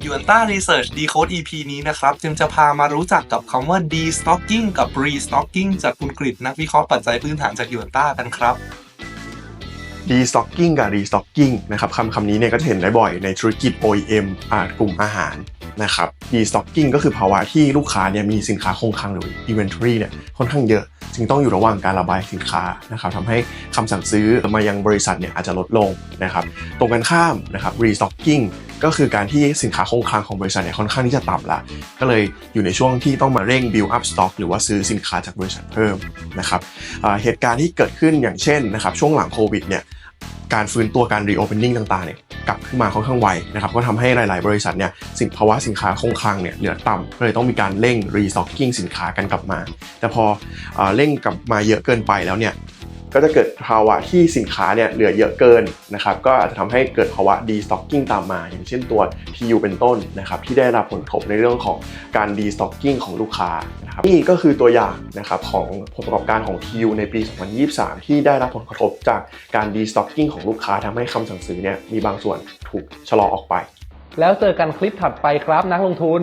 ยูนต้า Research Decode EP นี้นะครับจึงจะพามารู้จักกับคำว่า destocking กับ restocking จากคุณกฤษนักวิเคราะห์ปัจจัยพื้นฐานจากยูนต้ากันครับ destocking กับ restocking นะครับคำคำนี้เนี่ยก็จะเห็นได้บ่อยในธุรกิจ OEM อ่ากลุ่มอาหารนะครับ destocking ก็คือภาวะที่ลูกค้าเนี่ยมีสินค้าคงคลังหรือ inventory เนี่ยค่อนข้างเยอะ จึงต้องอยู่ระหว่างการระบายสินค้านะครับทำให้คำสั่งซื้อมายังบริษัทเนี่ยอาจจะลดลงนะครับ ตรงกันข้ามนะครับ restocking ก็คือการที่สินค้าคงคลังของบริษัทเนี่ยค่อนข้างที่จะต่ำละก็เลยอยู่ในช่วงที่ต้องมาเร่ง build up stock หรือว่าซื้อสินค้าจากบริษัทเพิ่มนะครับเหตุการณ์ที่เกิดขึ้นอย่างเช่นนะครับช่วงหลังโควิดเนี่ยการฟื้นตัวการ reopening ต่างๆเนี่ยกลับขึ้นมาค่อนข้างไวนะครับก็ทำให้หลาย ๆ บริษัทเนี่ยสินภาวะสินค้าคงคลังเนี่ยเหลือต่ำก็เลยต้องมีการเร่ง restocking สินค้ากันกลับมา แต่พอเอเร่งกลับมาเยอะเกินไปแล้วเนี่ย ก็จะเกิดภาวะที่สินค้าเนี่ยเหลือเยอะเกินนะครับก็อาจจะทำให้เกิดภาวะ destocking ตามมา อย่างเช่นตัว TU เป็นต้นนะครับที่ได้รับผลกระทบในเรื่องของการ destocking ของลูกค้านะครับนี่ก็คือตัวอย่างนะครับของผลประกอบการของ TU ในปี 2023 ที่ได้รับผลกระทบจากการ destocking ของลูกค้าทำให้คำสั่งซื้อเนี่ยมีบางส่วนถูกชะลอออกไป แล้วเจอกันคลิปถัดไปครับนักลงทุน